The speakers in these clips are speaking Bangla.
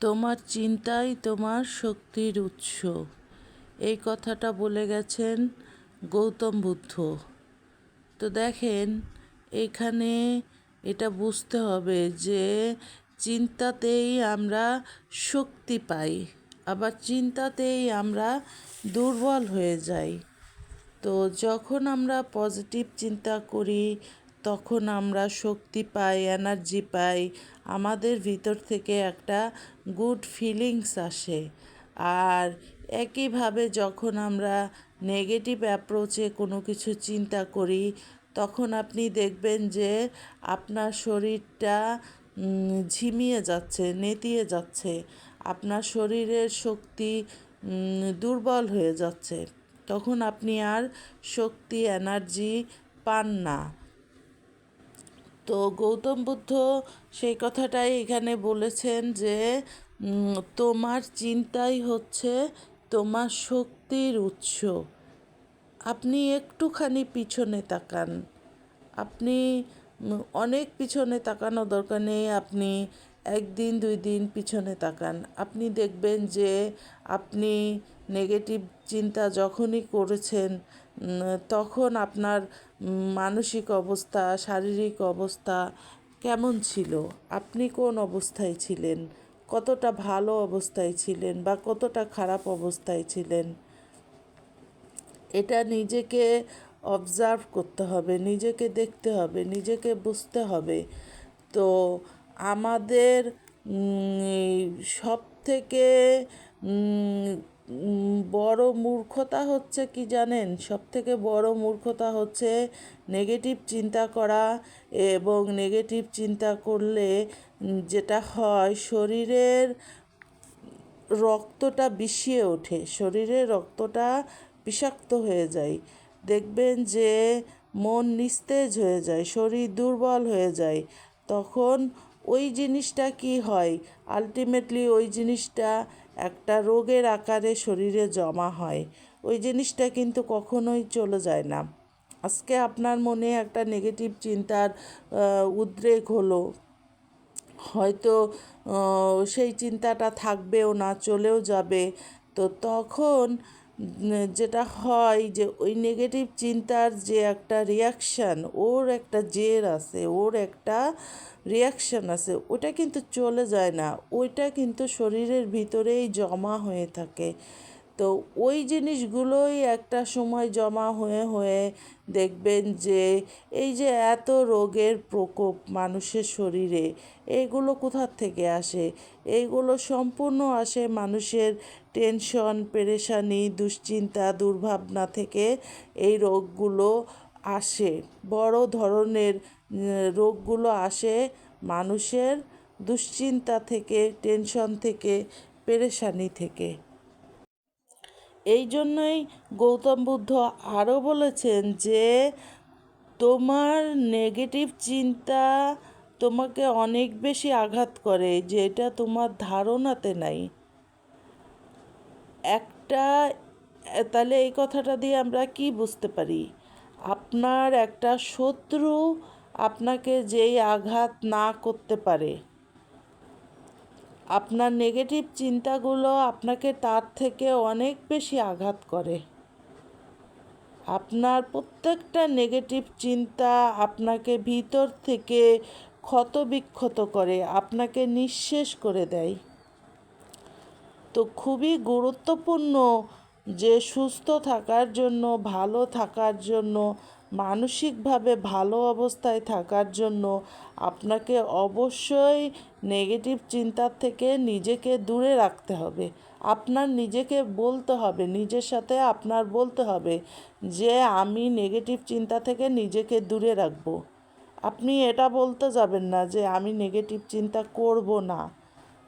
তোমার চিন্তাই তোমার শক্তির উৎস। এই কথাটা বলে গেছেন গৌতম বুদ্ধ। তো দেখেন, এখানে এটা বুঝতে হবে যে চিন্তাতেই আমরা শক্তি পাই, আবার চিন্তাতেই আমরা দুর্বল হয়ে যাই। তো যখন আমরা পজিটিভ চিন্তা করি তখন আমরা শক্তি পাই, এনার্জি পাই। আমাদের ভিতর থেকে একটা গুড ফিলিংস আসে। আর একইভাবে যখন আমরা নেগেটিভ অ্যাপ্রোচে কোনো কিছু চিন্তা করি, তখন আপনি দেখবেন যে আপনার শরীরটা ঝিমিয়ে যাচ্ছে, নেতিয়ে যাচ্ছে। আপনার শরীরের শক্তি দুর্বল হয়ে যাচ্ছে। তখন আপনি আর শক্তি, এনার্জি পান না। তো গৌতম বুদ্ধ সেই কথাটাই এখানে বলেছেন যে তোমার চিন্তাই হচ্ছে তোমার শক্তির উৎস। আপনি একটুখানি পিছনে তাকান। আপনি অনেক পিছনে তাকানো দরকার নেই। আপনি একদিন, দুই দিন পিছনে তাকান। আপনি দেখবেন যে আপনি নেগেটিভ চিন্তা যখনই করেছেন তখন আপনার মানসিক অবস্থা, শারীরিক অবস্থা কেমন ছিল? আপনি কোন অবস্থায় ছিলেন? কতটা ভালো অবস্থায় ছিলেন বা কতটা খারাপ অবস্থায় ছিলেন? এটা নিজেকে অবজার্ভ করতে হবে, নিজেকে দেখতে হবে, নিজেকে বুঝতে হবে। তো আমাদের সব থেকে বড় মূর্খতা হচ্ছে কি জানেন? সব থেকে বড় মূর্খতা হচ্ছে নেগেটিভ চিন্তা করা এবং নেগেটিভ চিন্তা করলে যেটা হয়, শরীরের রক্তটা বিষিয়ে ওঠে। শরীরে রক্তটা বিষাক্ত হয়ে যায়। দেখবেন যে মন নিস্তেজ হয়ে যায়, শরীর দুর্বল হয়ে যায়। তখন ওই জিনিসটা কি হয়? আলটিমেটলি ওই জিনিসটা একটা রোগের আকারে শরীরে জমা হয়। ওই জিনিসটা কিন্তু কখনোই চলে যায় না। আজকে আপনার মনে একটা নেগেটিভ চিন্তার উদ্রেক হলো। হয়তো সেই চিন্তাটা থাকবেও না, চলেও যাবে। তো তখন যেটা হয় যে ওই নেগেটিভ চিন্তার যে একটা রিয়াকশান ওর একটা জের আছে, ওর একটা রিয়াকশান আছে, ওটা কিন্তু চলে যায় না। ওইটা কিন্তু শরীরের ভিতরেই জমা হয়ে থাকে। তো ওই জিনিসগুলোই একটা সময় জমা হয়ে হয়ে দেখবেন যে এই যে এত রোগের প্রকোপ মানুষের শরীরে এইগুলো কোথার থেকে আসে? এইগুলো সম্পূর্ণ আসে মানুষের টেনশন, পেরেশানি, দুশ্চিন্তা, দুর্ভাবনা থেকে এই রোগগুলো আসে। বড় ধরনের রোগগুলো আসে মানুষের দুশ্চিন্তা থেকে, টেনশন থেকে, পেরেশানি থেকে। এই জন্যই গৌতম বুদ্ধ আরও বলেছেন যে, তোমার নেগেটিভ চিন্তা তোমাকে অনেক বেশি আঘাত করে, যেটা তোমার ধারণাতে নাই। একটা, তাহলে এই কথাটা দিয়ে আমরা কি বুঝতে পারি? আপনার একটা শত্রু আপনাকে যেই আঘাত না করতে পারে। আপনার নেগেটিভ চিন্তাগুলো আপনাকে তার থেকে অনেক বেশি আঘাত করে। আপনার প্রত্যেকটা নেগেটিভ চিন্তা আপনাকে ভিতর থেকে ক্ষত বিক্ষত করে, আপনাকে নিঃশেষ করে দেয়। তো খুবই গুরুত্বপূর্ণ যে সুস্থ থাকার জন্য, ভালো থাকার জন্য মানসিকভাবে ভালো অবস্থায় থাকার জন্য আপনাকে অবশ্যই নেগেটিভ চিন্তার থেকে নিজেকে দূরে রাখতে হবে। আপনার নিজেকে বলতে হবে, নিজের সাথে আপনার বলতে হবে যে, আমি নেগেটিভ চিন্তা থেকে নিজেকে দূরে রাখব। আপনি এটা বলতে যাবেন না যে, আমি নেগেটিভ চিন্তা করব না।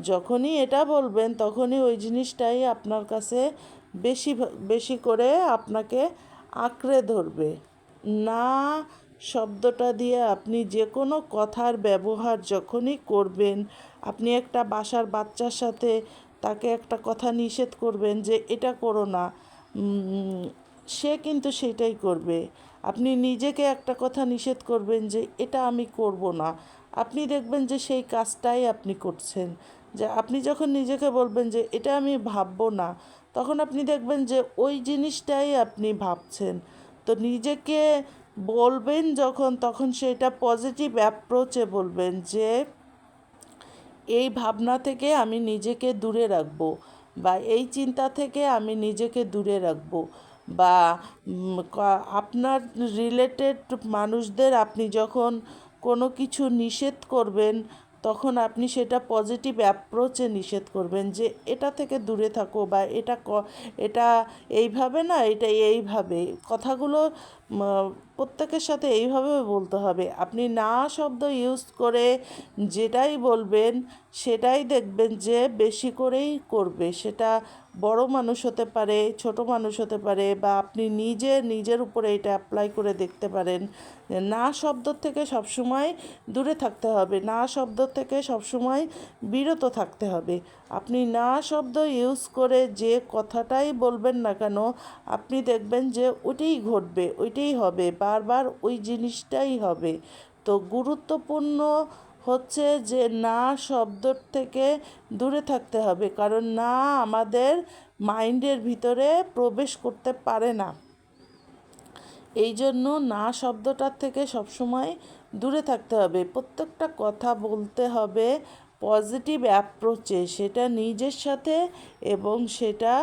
যখনই এটা বলবেন, তখনই ওই জিনিসটাই আপনার কাছে বেশি বেশি করে আপনাকে আঁকড়ে ধরবে। না শব্দটা দিয়ে আপনি যে কোনো কথার ব্যবহার যখনই করবেন, আপনি একটা বাসার বাচ্চার সাথে তাকে একটা কথা নিষেধ করবেন যে এটা করো না সে কিন্তু সেটাই করবে। আপনি নিজেকে একটা কথা নিষেধ করবেন যে এটা আমি করব না। আপনি দেখবেন যে সেই কাজটাই আপনি করছেন। যে আপনি যখন নিজেকে বলবেন যে এটা আমি ভাববো না, তখন আপনি দেখবেন যে ওই জিনিসটাই আপনি ভাবছেন। তো নিজেকে বলবেন যখন, তখন সেটা পজিটিভ অ্যাপ্রোচে বলবেন যে, এই ভাবনা থেকে আমি নিজেকে দূরে রাখব বা এই চিন্তা থেকে আমি নিজেকে দূরে রাখব বা আপনার রিলেটেড মানুষদের আপনি যখন কোনো কিছু নিষেধ করবেন তখন আপনি সেটা পজিটিভ অ্যাপ্রোচে নিষেধ করবেন যে এটা থেকে দূরে থাকো বা এটা ক, এটা এইভাবে না, এটা এইভাবে। কথাগুলো প্রত্যেকের সাথে এইভাবে বলতে হবে। আপনি না শব্দ ইউজ করে যেটাই বলবেন সেটাই দেখবেন যে বেশি করেই করবে। সেটা বড় মানুষ হতে পারে, ছোট মানুষ হতে পারে বা আপনি নিজে নিজের উপরে এটা অ্যাপ্লাই করে দেখতে পারেন। না শব্দ থেকে সবসময় দূরে থাকতে হবে, না শব্দ থেকে সবসময় বিরত থাকতে হবে। আপনি না শব্দ ইউজ করে যে কথাটাই বলবেন না কেন, আপনি দেখবেন যে ওইটাই ঘটবে, ওইটাই হবে, বারবার ওই জিনিসটাই হবে। তো গুরুত্বপূর্ণ হচ্ছে যে না শব্দর থেকে দূরে থাকতে হবে, কারণ না আমাদের মাইন্ডের ভিতরে প্রবেশ করতে পারে না। এই জন্য না শব্দটার থেকে সবসময় দূরে থাকতে হবে। প্রত্যেকটা কথা বলতে হবে পজিটিভ অ্যাপ্রোচে, সেটা নিজের সাথে এবং সেটা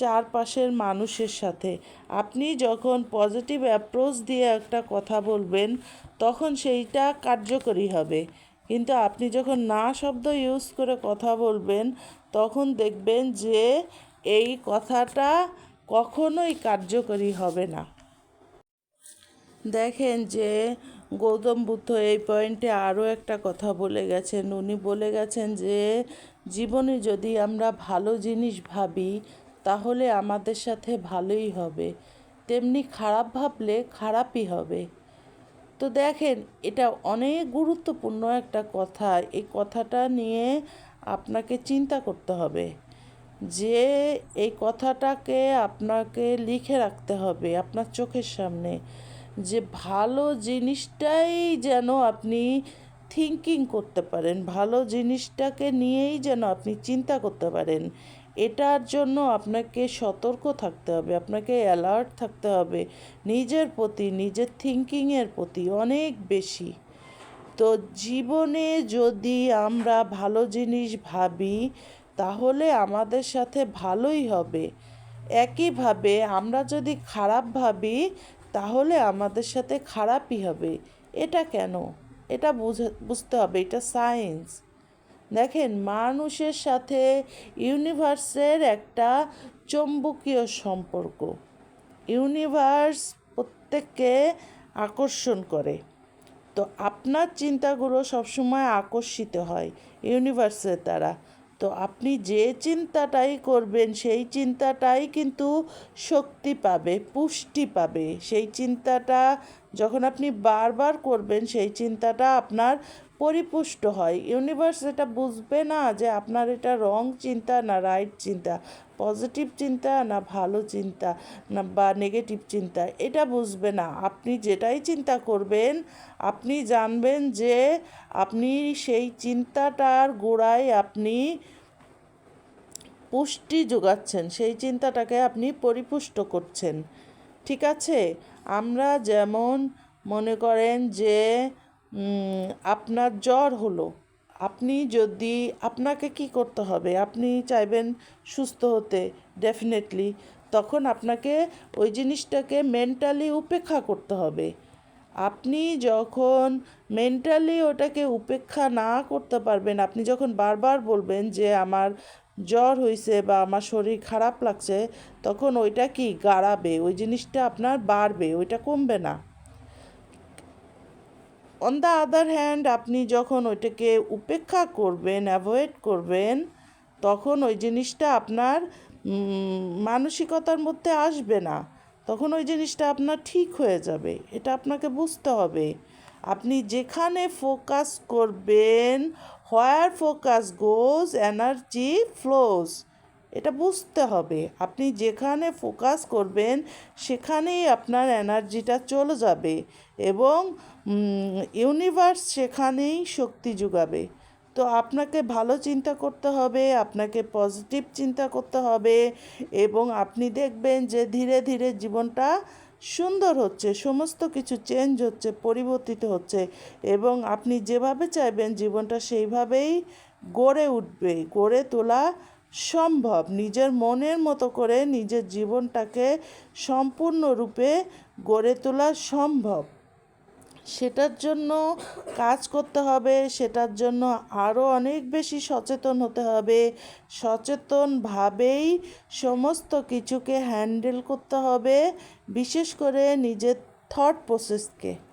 চারপাশের মানুষের সাথে। আপনি যখন পজিটিভ অ্যাপ্রোচ দিয়ে একটা কথা বলবেন, তখন সেইটা কার্যকরী হবে। কিন্তু আপনি যখন না শব্দ ইউজ করে কথা বলবেন, তখন দেখবেন যে এই কথাটা কখনোই কার্যকরী হবে না। দেখেন যে গৌতম বুদ্ধ এই পয়েন্টে আরও একটা কথা বলে গেছেন। উনি বলে গেছেন যে, জীবনে যদি আমরা ভালো জিনিস ভাবি, তাহলে আমাদের সাথে ভালোই হবে। তেমনি খারাপ ভাবলে খারাপই হবে। তো দেখেন, এটা অনেক গুরুত্বপূর্ণ একটা কথা। এই কথাটা নিয়ে আপনাকে চিন্তা করতে হবে যে, এই কথাটাকে আপনাকে লিখে রাখতে হবে আপনার চোখের সামনে যে, ভালো জিনিসটাই যেন আপনি থিঙ্কিং করতে পারেন, ভালো জিনিসটাকে নিয়েই যেন আপনি চিন্তা করতে পারেন। এটার জন্য আপনাকে সতর্ক থাকতে হবে, আপনাকে অ্যালার্ট থাকতে হবে। নিজের প্রতি, নিজের থিঙ্কিংয়ের প্রতি অনেক বেশি। তো জীবনে যদি আমরা ভালো জিনিস ভাবি, তাহলে আমাদের সাথে ভালোই হবে। একইভাবে আমরা যদি খারাপ ভাবি, তাহলে আমাদের সাথে খারাপই হবে। এটা কেন? এটা বুঝে, বুঝতে হবে। এটা সায়েন্স দেখেন, মানুষের সাথে ইউনিভার্সের একটা চৌম্বকীয় সম্পর্ক। ইউনিভার্স প্রত্যেককে আকর্ষণ করে। তো আপনার চিন্তাগুলো সবসময় আকর্ষিত হয় ইউনিভার্সের দ্বারা। তো আপনি যে চিন্তাটাই করবেন, সেই চিন্তাটাই কিন্তু শক্তি পাবে, পুষ্টি পাবে। সেই চিন্তাটা যখন আপনি বারবার করবেন, সেই চিন্তাটা আপনার পরিপুষ্ট হয়। ইউনিভার্স এটা বুঝবে না যে আপনার এটা রং চিন্তা না রাইট চিন্তা, পজিটিভ চিন্তা না ভালো চিন্তা না বা নেগেটিভ চিন্তা, এটা বুঝবে না। আপনি যেটাই চিন্তা করবেন, আপনি জানবেন যে আপনি সেই চিন্তাটার গোড়ায় আপনি পুষ্টি যোগাচ্ছেন, সেই চিন্তাটাকে আপনি পরিপুষ্ট করছেন। ঠিক আছে? আমরা যেমন মনে করেন যে আপনার জ্বর হলো, আপনি যদি, আপনাকে কি করতে হবে? আপনি চাইবেন সুস্থ হতে ডেফিনেটলি তখন আপনাকে ওই জিনিসটাকে মেন্টালি উপেক্ষা করতে হবে। আপনি যখন মেন্টালি ওটাকে উপেক্ষা না করতে পারবেন, আপনি যখন বারবার বলবেন যে, আমার জ্বর হয়েছে বা আমার শরীর খারাপ লাগছে তখন ওইটা কি, গাড়াবে? ওই জিনিসটা আপনার বাড়বে, ওইটা কমবে না। অন দ্য আদার হ্যান্ড আপনি যখন ওইটাকে উপেক্ষা করবেন অ্যাভয়েড করবেন, তখন ওই জিনিসটা আপনার মানসিকতার মধ্যে আসবে না। তখন ওই জিনিসটা আপনার ঠিক হয়ে যাবে। এটা আপনাকে বুঝতে হবে। আপনি যেখানে ফোকাস করবেন where focus goes energy flows এটা বুঝতে হবে। আপনি যেখানে ফোকাস করবেন, সেখানেই আপনার এনার্জিটা চলে যাবে এবং ইউনিভার্স সেখানেই শক্তি যোগাবে। তো আপনাকে ভালো চিন্তা করতে হবে, আপনাকে পজিটিভ চিন্তা করতে হবে এবং আপনি দেখবেন যে ধীরে ধীরে জীবনটা সুন্দর হচ্ছে, সমস্ত কিছু চেঞ্জ হচ্ছে, পরিবর্তিত হচ্ছে এবং আপনি যেভাবে চাইবেন জীবনটা সেইভাবেই গড়ে উঠবে, গড়ে তোলা সম্ভব। নিজের মনের মতো করে নিজের জীবনটাকে সম্পূর্ণরূপে গড়ে তোলা সম্ভব। সেটার জন্য কাজ করতে হবে, সেটার জন্য আরও অনেক বেশি সচেতন হতে হবে। সচেতনভাবেই সমস্ত কিছুকে হ্যান্ডেল করতে হবে, বিশেষ করে নিজের থট প্রসেসকে